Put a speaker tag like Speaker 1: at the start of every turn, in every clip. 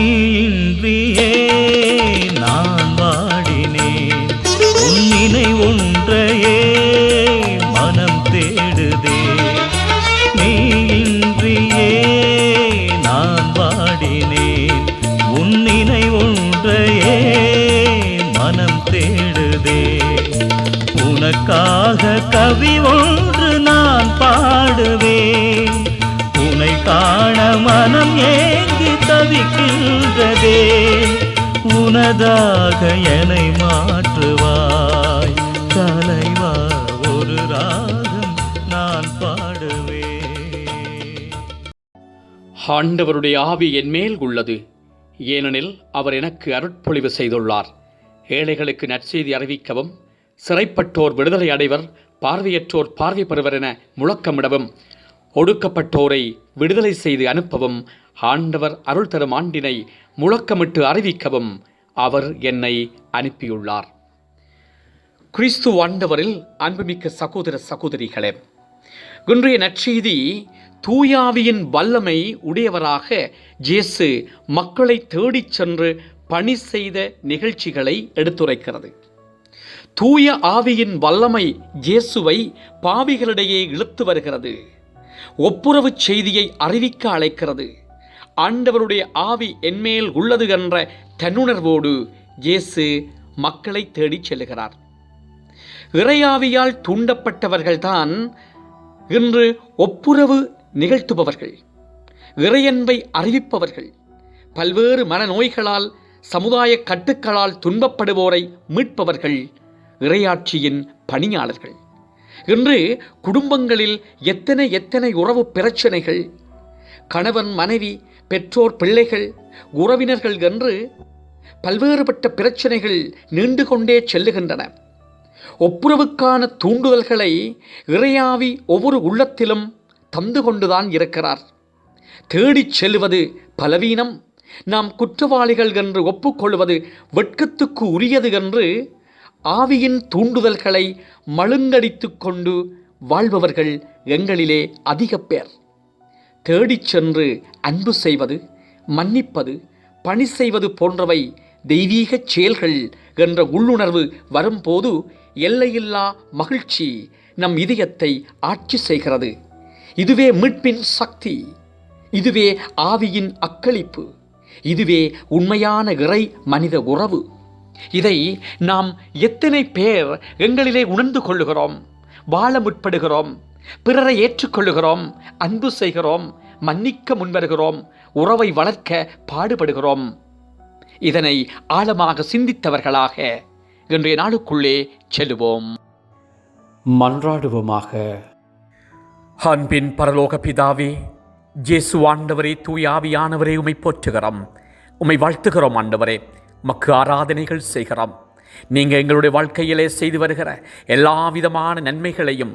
Speaker 1: இன்றியே நான் வாடினேன். உன்னினை ஒன்றையே மனம் தேடுதே. நீ இன்றியே நான் வாடினேன். உன்னினை ஒன்றையே மனம் தேடுதே. உனக்காக கவி ஒன்று நான் பாடுவேன். உனை காண மனம் ஏங்கி தவிக்கின்றதே உனதாக என்னை மாற்றுவாய். தலைவா ஒரு ராகம் நான் பாடுவேன்.
Speaker 2: ஆண்டவருடைய ஆவி என் மேல் உள்ளது. ஏனெனில் அவர் எனக்கு அருட்பொழிவு செய்துள்ளார். ஏழைகளுக்கு நற்செய்தி அறிவிக்கவும் சிறைப்பட்டோர் விடுதலை அடைவர் பார்வையற்றோர் பார்வை பெறுவர் என முழக்கமிடவும் ஒடுக்கப்பட்டோரை விடுதலை செய்து அனுப்பவும் ஆண்டவர் அருள் தரும் ஆண்டினை முழக்கமிட்டு அறிவிக்கவும் அவர் என்னை அனுப்பியுள்ளார். கிறிஸ்து ஆண்டவரில் அன்புமிக்க சகோதர சகோதரிகளே இன்றைய நற்செய்தி தூயாவியின் வல்லமை உடையவராக ஜேசு மக்களை தேடிச் சென்று பணி செய்த நிகழ்ச்சிகளை எடுத்துரைக்கிறது. தூய ஆவியின் வல்லமை இயேசுவை பாவிகளிடையே இழுத்து வருகிறது. ஒப்புரவு செய்தியை அறிவிக்க அழைக்கிறது. ஆண்டவருடைய ஆவி என்மேல் உள்ளது என்ற தன்னுணர்வோடு இயேசு மக்களை தேடிச் செல்கிறார். இறையாவியால் தூண்டப்பட்டவர்கள்தான் இன்று ஒப்புரவு நிகழ்த்துபவர்கள் இறையன்பை அறிவிப்பவர்கள் பல்வேறு மனநோய்களால் சமுதாய கட்டுக்களால் துன்பப்படுவோரை மீட்பவர்கள் இறையாட்சியின் பணியாளர்கள். இன்று குடும்பங்களில் எத்தனை எத்தனை உறவு பிரச்சனைகள் கணவன் மனைவி பெற்றோர் பிள்ளைகள் உறவினர்கள் என்று பல்வேறுபட்ட பிரச்சனைகள் நீண்டு கொண்டே செல்லுகின்றன. ஒப்புரவுக்கான தூண்டுதல்களை இறையாவி ஒவ்வொரு உள்ளத்திலும் தந்து கொண்டுதான் இருக்கிறார். தேடிச் செல்வது பலவீனம். நாம் குற்றவாளிகள் என்று ஒப்புக்கொள்வது வெட்கத்துக்கு உரியது என்று ஆவியின் தூண்டுதல்களை மழுங்கடித்து கொண்டு வாழ்பவர்கள் எங்களிலே அதிக பேர். தேடிச் சென்று அன்பு செய்வது மன்னிப்பது பணி செய்வது போன்றவை தெய்வீகச் செயல்கள் என்ற உள்ளுணர்வு வரும்போது எல்லையில்லா மகிழ்ச்சி நம் இதயத்தை ஆட்சி செய்கிறது. இதுவே மீட்பின் சக்தி. இதுவே ஆவியின் அக்களிப்பு. இதுவே உண்மையான இறை மனித உறவு. இதை நாம் எத்தனை பேர் எங்களிலே உணர்ந்து கொள்ளுகிறோம் வாழ முற்படுகிறோம் பிறரை ஏற்றுக்கொள்ளுகிறோம் அன்பு செய்கிறோம் மன்னிக்க முன்வருகிறோம் உறவை வளர்க்க பாடுபடுகிறோம். இதனை ஆழமாக சிந்தித்தவர்களாக இன்றைய நாளுக்குள்ளே செல்லுவோம் மன்றாடுவோமாக. அன்பின் பரலோக பிதாவே ஜேசு ஆண்டவரே தூய் ஆவியானவரே உமை போற்றுகிறோம். உமை வாழ்த்துகிறோம் ஆண்டவரே மக்கு ஆராதனைகள் செய்கிறோம். நீங்கள் எங்களுடைய வாழ்க்கையிலே செய்து வருகிற எல்லா விதமான நன்மைகளையும்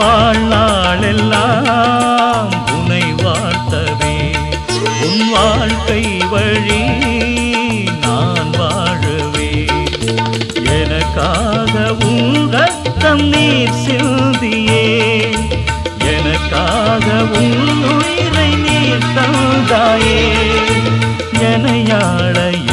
Speaker 1: வாழ்நாளெல்லாம் உனை வாழ்த்தவே உன் வாழ்க்கை வழி நான் வாழவே. எனக்காக உன் ரத்தம் நீர் சிந்தியே எனக்காக உன் உயிரை நீர் தந்தாயே. எனையாழைய